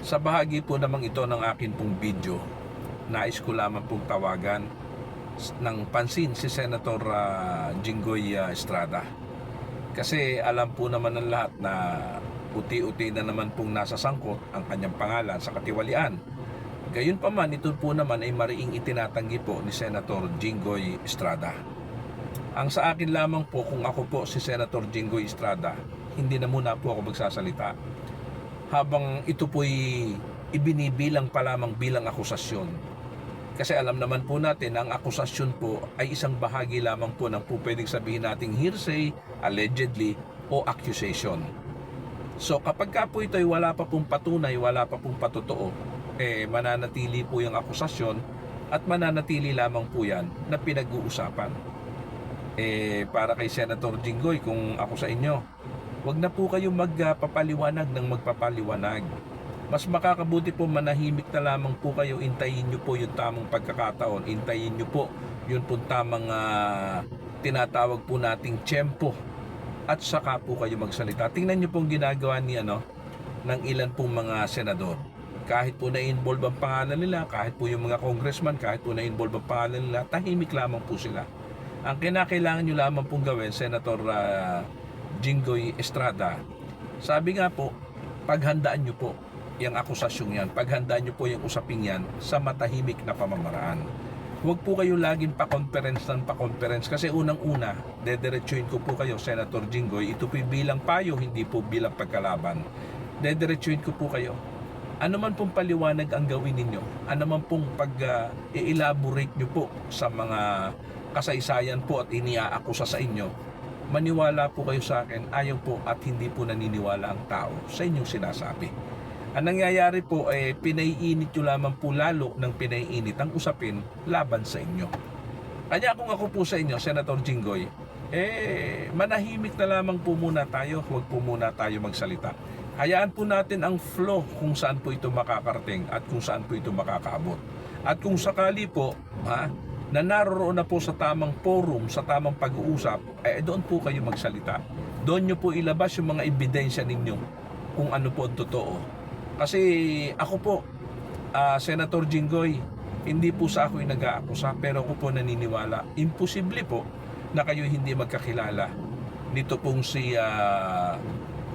Sa bahagi po namang ito ng akin pong video, nais ko lamang pong tawagan ng pansin si Senator ah, Jinggoy ah, Estrada. Kasi alam po naman ng lahat na uti-uti na naman pong nasa sangkot ang kanyang pangalan sa katiwalian. Gayunpaman, ito po naman ay mariing itinatanggi po ni Senator Jinggoy Estrada. Ang sa akin lamang po kung ako po si Senator Jinggoy Estrada, hindi na muna po ako magsasalita. Habang ito po'y ibinibilang pa lamang bilang akusasyon. Kasi alam naman po natin na ang akusasyon po ay isang bahagi lamang po ng po pwedeng sabihin nating hearsay, allegedly, o accusation. So kapag ka po ito ay wala pa pong patunay, wala pa pong patotoo, eh mananatili po yung akusasyon at mananatili lamang po yan na pinag-uusapan. Eh para kay Senator Jinggoy, kung ako sa inyo, wag na po kayong magpapaliwanag ng magpapaliwanag. Mas makakabuti po manahimik na lamang po kayo, intayin nyo po yung tamang pagkakataon, intayin nyo po yung po tamang ah, tinatawag po nating tiyempo at saka po kayo magsalita. Tingnan nyo pong ginagawa ni ano, ng ilan pong mga senador. Kahit po na-involve ang pangalan nila, kahit po yung mga congressman, kahit po na-involve ang pangalan nila, tahimik lamang po sila. Ang kinakailangan nyo lamang pong gawin, Senator ah, Jinggoy Estrada, sabi nga po, paghandaan nyo po yung akusasyong yan, paghandaan nyo po yung usaping yan sa matahimik na pamamaraan. Huwag po kayo laging pa-conference ng pa-conference kasi unang-una, dederechuin ko po kayo, Senator Jinggoy, ito po bilang payo, hindi po bilang pagkalaban. Dederechuin ko po kayo. Ano man pong paliwanag ang gawin ninyo, ano man pong pag-elaborate nyo po sa mga kasaysayan po at iniaakusa sa inyo, maniwala po kayo sa akin, ayaw po at hindi po naniniwala ang tao sa inyong sinasabi. Ang nangyayari po ay pinaiinit nyo lamang po lalo ng pinaiinit ang usapin laban sa inyo. Kanya kung ako po sa inyo, Senator Jinggoy, eh manahimik na lamang po muna tayo, huwag po muna tayo magsalita. Hayaan po natin ang flow kung saan po ito makakarating at kung saan po ito makakaabot. At kung sakali po, ha, na naroon na po sa tamang forum, sa tamang pag-uusap, eh doon po kayo magsalita. Doon nyo po ilabas yung mga ebidensya ninyo kung ano po ang totoo. Kasi ako po, ah, Senator Jinggoy, hindi po sa ako'y nag-aakusa pero ako po naniniwala. Imposible po na kayo hindi magkakilala. Nito pong si ah,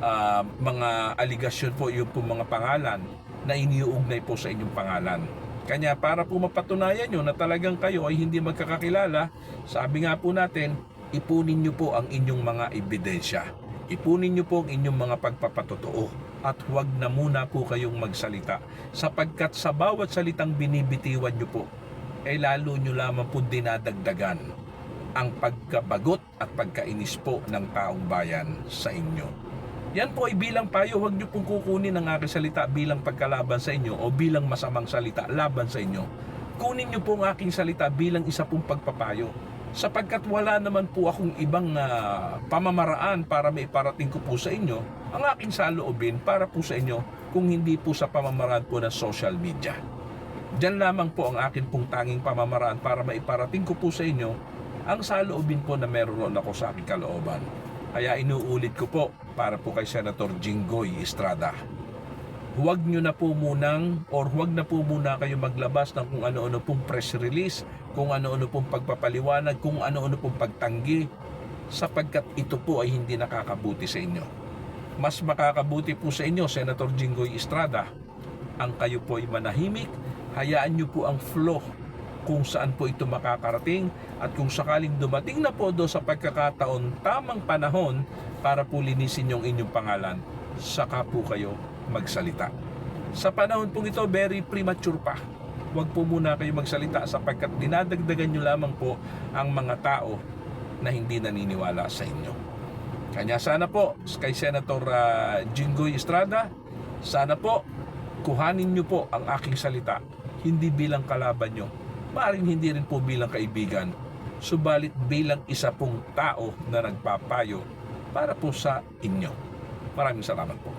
ah, mga aligasyon po, yung po mga pangalan na iniuugnay po sa inyong pangalan. Kanya para po mapatunayan nyo na talagang kayo ay hindi magkakakilala, sabi nga po natin, ipunin nyo po ang inyong mga ebidensya. Ipunin nyo po ang inyong mga pagpapatotoo at huwag na muna po kayong magsalita sapagkat sa bawat salitang binibitiwan nyo po ay lalo nyo lamang po dinadagdagan ang pagkabagot at pagkainis po ng taong bayan sa inyo. Yan po ay bilang payo, huwag nyo pong kukunin ang aking salita bilang pagkalaban sa inyo o bilang masamang salita laban sa inyo. Kunin nyo po ang aking salita bilang isa pong pagpapayo sapagkat wala naman po akong ibang ah, pamamaraan para maiparating ko po sa inyo ang aking saloobin para po sa inyo kung hindi po sa pamamaraan po ng social media. Diyan lamang po ang akin pong tanging pamamaraan para maiparating ko po sa inyo ang saloobin po na meron ako sa aking kalooban. Kaya inuulit ko po para po kay Senator Jinggoy Estrada. Huwag nyo na po munang or huwag na po muna kayo maglabas ng kung ano-ano pong press release, kung ano-ano pong pagpapaliwanag, kung ano-ano pong pagtanggi sapagkat ito po ay hindi nakakabuti sa inyo. Mas makakabuti po sa inyo, Senator Jinggoy Estrada, ang kayo po ay manahimik, hayaan nyo po ang flow kung saan po ito makakarating at kung sakaling dumating na po do sa pagkakataon tamang panahon para po linisin yung inyong pangalan, saka po kayo magsalita. Sa panahon pong ito, very premature pa. Huwag po muna kayo magsalita sapagkat dinadagdagan nyo lamang po ang mga tao na hindi naniniwala sa inyo. Kanya sana po kay Senator ah, Jinggoy Estrada, sana po kuhanin nyo po ang aking salita hindi bilang kalaban nyo, maaaring hindi rin po bilang kaibigan, subalit bilang isa pong tao na nagpapayo para po sa inyo. Maraming salamat po.